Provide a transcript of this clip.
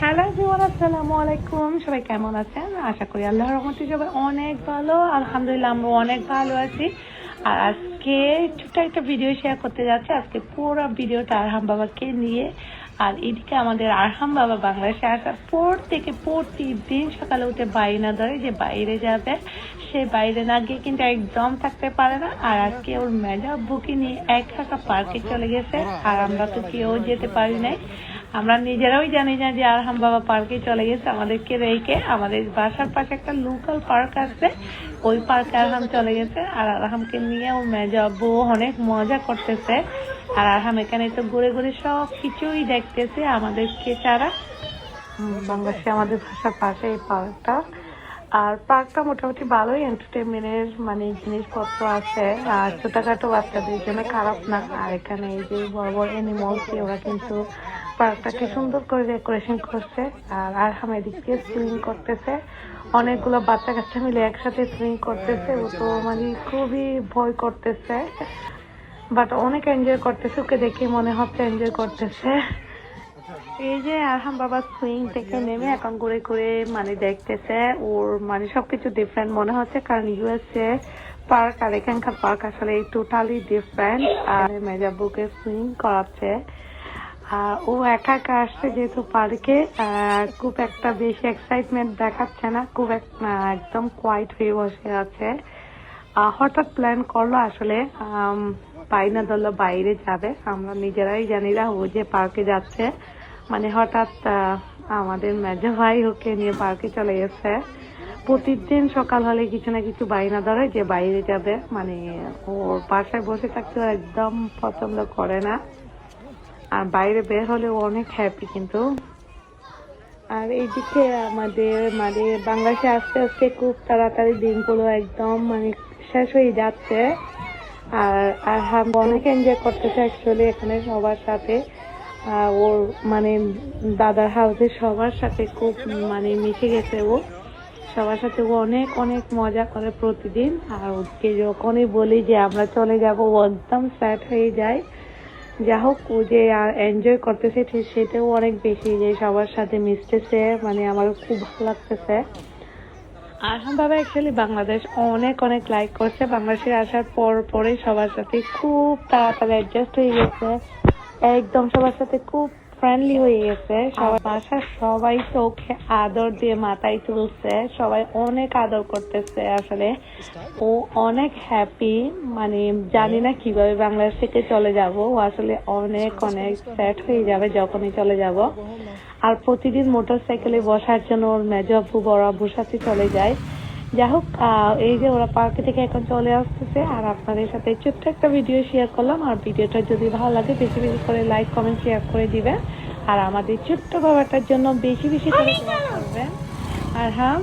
Hello জীবন আসসালামু আলাইকুম সবাই কেমন আছেন? আশা করি আল্লাহ রহমতে সবাই অনেক ভালো। আলহামদুলিল্লাহ আমরা অনেক ভালো আছি। আর আজকে ছোট্ট একটা ভিডিও শেয়ার করতে যাচ্ছে। আজকে পুরো ভিডিওটা আর হাম বাবাকে নিয়ে আর এদিকে আমাদের আরহাম বাবা বাংলাদেশে আসার পর থেকে প্রতিদিন সকালে উঠে বাইনা ধরে যে বাইরে যাবে, সে বাইরে না গিয়ে কিন্তু একদম থাকতে পারে না। আর আজকে ওর মেজা বুকি নিয়ে এক একা পার্কে চলে গেছে। আর আমরা তো কেউ যেতে পারি নাই। আমরা নিজেরাই জানি না যে আরহাম বাবা পার্কে চলে গেছে আমাদেরকে রেখে আমাদের বাসার পাশে একটা লোকাল পার্ক আছে। ওই পার্কে আরহাম চলে গেছে। আর আরহামকে নিয়ে ওর মেজা আব্বু অনেক মজা করতেছে। আর আরহাম এখানে তো ঘুরে ঘুরে সব কিছুই দেখতেছে আমাদেরকে ছাড়া হুম, বাংলাদেশে আমাদের বাসার পাশে এই পার্কটা। আর পার্কটা মোটামুটি ভালোই এন্টারটেনমেন্টের মানে জিনিসপত্র আছে। আর ছোটখাটো বাচ্চাদের জন্য খারাপ না। আর এখানে এই যে বড় বড় এনিমলস ওরা কিন্তু পার্কটাকে সুন্দর করে ডেকোরেশন করছে। আর আর আরহাম এদিক দিয়ে সুইমিং করতেছে। অনেকগুলো বাচ্চা কাচ্চা মিলে একসাথে সুইমিং করতেছে। ও তো মানে খুবই ভয় করতেছে। বাট অনেক এনজয় করতেছে, ওকে দেখে মনে হচ্ছে এনজয় করতেছে। এই যে আরহাম বাবা সুইং থেকে নেমে এখন ঘুরে ঘুরে মানে দেখতেছে। ওর মানে সবকিছু ডিফারেন্ট মনে হচ্ছে, কারণ ইউএসএ পার্ক আর এখানকার পার্ক আসলে টোটালি ডিফারেন্ট আর মেজাবুকে সুইং করাচ্ছে। ও একা একা আসছে যেহেতু পার্কে খুব একটা বেশি এক্সাইটমেন্ট দেখাচ্ছে না, খুব এক- একদম কোয়াইট হয়ে বসে আছে। হঠাৎ প্ল্যান করল আসলে পাইনা দল বাইরে যাবে। আমরা নিজেরাই জানি না ও যে পার্কে যাচ্ছে। মানে হঠাৎ আমাদের মেজো ভাই ওকে নিয়ে পার্কে চলে গেছে। প্রতিদিন সকাল হলে কিছু না কিছু বাইনা ধরে যে বাইরে যাবে। মানে ওর বাসায় বসে থাকতে একদম পছন্দ করে না। আর বাইরে বের হলে ও অনেক হ্যাপি কিন্তু। আর এইদিকে আমাদের মানে বাংলাদেশে আস্তে আস্তে খুব তাড়াতাড়ি দিনগুলো একদম মানে শেষ হয়ে যাচ্ছে। আর আর হাম অনেক এনজয় করতেছে অ্যাকচুয়ালি এখানে সবার সাথে। ওর মানে দাদার হাউসে সবার সাথে খুব মানে মিশে গেছে ও। সবার সাথে ও অনেক অনেক মজা করে প্রতিদিন। আর ওকে যখনই বলি যে আমরা চলে যাব একদম স্যাড হয়ে যায়। যা হোক, ও যে এনজয় করতেছে সেটাও অনেক বেশি যে সবার সাথে মিশতেছে। মানে আমার খুব ভালো লাগতেছে। আরহাম বাবা অ্যাকচুয়ালি বাংলাদেশ অনেক অনেক লাইক করছে। বাংলাদেশে আসার পর পরে সবার সাথে খুব তাড়াতাড়ি অ্যাডজাস্ট হয়ে গেছে। একদম সবার সাথে খুব ফ্রেন্ডলি হয়ে গেছে। সবার বাসার সবাই তো ওকে আদর দিয়ে মাথায় তুলছে। সবাই অনেক আদর করতেছে আসলে। ও অনেক হ্যাপি মানে জানি না কীভাবে বাংলাদেশ থেকে চলে যাব। ও আসলে অনেক অনেক স্যাড হয়ে যাবে যখনই চলে যাব। আর প্রতিদিন মোটর সাইকেলে বসার জন্য ওর মেজ আব্বু, বড় আব্বুর সাথে চলে যায়। যাই হোক আহ, এই যে ওরা পার্কে থেকে এখন চলে আসতেছে আর আপনাদের সাথে ছোট্ট একটা ভিডিও শেয়ার করলাম আর ভিডিওটা যদি ভালো লাগে বেশি বেশি করে লাইক কমেন্ট শেয়ার করে দিবেন। আর আমাদের ছোট্ট বাবাটার জন্য বেশি বেশি করে করবেন। আর হ্যাঁ